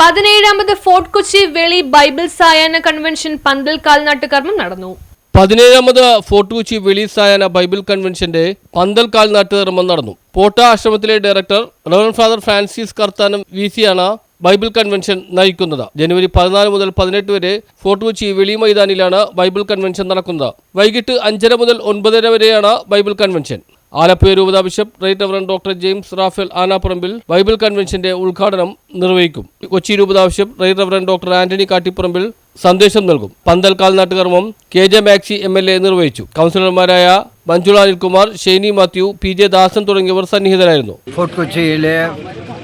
പതിനേഴാമത് fort Kochi വെളി Bible സായാഹ്ന convention പന്തൽ കാൽനാട്ട് കർമ്മം നടന്നു. പതിനേഴാമത് ഫോർട്ട് കൊച്ചി വെളി സായാഹ്ന ബൈബിൾ കൺവെൻഷന്റെ പന്തൽ കാൽനാട്ട് കർമ്മം നടന്നു. പോട്ട ആശ്രമത്തിലെ director reverend father Francis Karthanam V സിയാണ് Bible convention നയിക്കുന്നത്. ജനുവരി പതിനാല് മുതൽ പതിനെട്ട് വരെ ഫോർട്ട് കൊച്ചി വെളി മൈതാനിലാണ് ബൈബിൾ കൺവെൻഷൻ നടക്കുന്നത്. വൈകിട്ട് അഞ്ചര മുതൽ ഒൻപതര വരെയാണ് ബൈബിൾ കൺവെൻഷൻ. ആലപ്പുഴ രൂപത bishop right reverend doctor James Raphael Anaparambil bible കൺവെൻഷന്റെ ഉദ്ഘാടനം നിർവഹിക്കും. കൊച്ചി രൂപത bishop right reverend doctor Antony Kattipparambil സന്ദേശം നൽകും. പന്തൽ കാൽനാട്ടുകർമ്മം K J Maxy M L A നിർവഹിച്ചു. കൗൺസിലർമാരായ മഞ്ജുള അനിൽകുമാർ ഷെയ്നി മാത്യു പി ജെ ദാസൻ തുടങ്ങിയവർ സന്നിഹിതരായിരുന്നു. ഫോർട്ട് കൊച്ചിയിലെ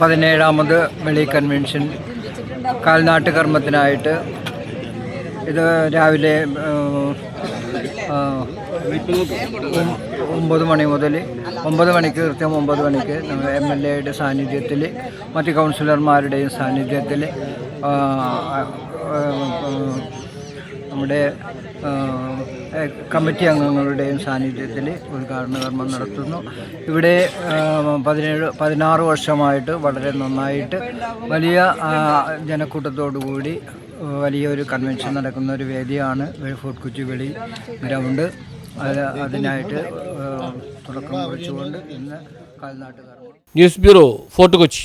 പതിനേഴാമത് വെളി കൺവെൻഷൻ കാൽനാട്ട് കർമ്മത്തിനായിട്ട് ഇത് രാവിലെ ഒമ്പത് മണി മുതൽ ഒമ്പത് മണിക്ക് കൃത്യം ഒമ്പത് മണിക്ക് നമ്മൾ എം എൽ എയുടെ സാന്നിധ്യത്തിൽ മറ്റ് കൗൺസിലർമാരുടെയും സാന്നിധ്യത്തിൽ നമ്മുടെ കമ്മിറ്റി അംഗങ്ങളുടെയും സാന്നിധ്യത്തിൽ ഉദ്ഘാടന കർമ്മം നടത്തുന്നു. ഇവിടെ പതിനേഴ് പതിനാറ് വർഷമായിട്ട് വളരെ നന്നായിട്ട് വലിയ ജനക്കൂട്ടത്തോടു ജനക്കൂട്ടത്തോടുകൂടി വലിയൊരു കൺവെൻഷൻ നടക്കുന്ന ഒരു വേദിയാണ് വെ- ഫോർട്ട് കൊച്ചി വെളി ഗ്രൗണ്ട് അത് അതിനായിട്ട് തുടക്കം കുറിച്ചുകൊണ്ട് ഇന്ന് കാൽനാട്ടുകാർ ന്യൂസ് ബ്യൂറോ ഫോർട്ട് കൊച്ചി.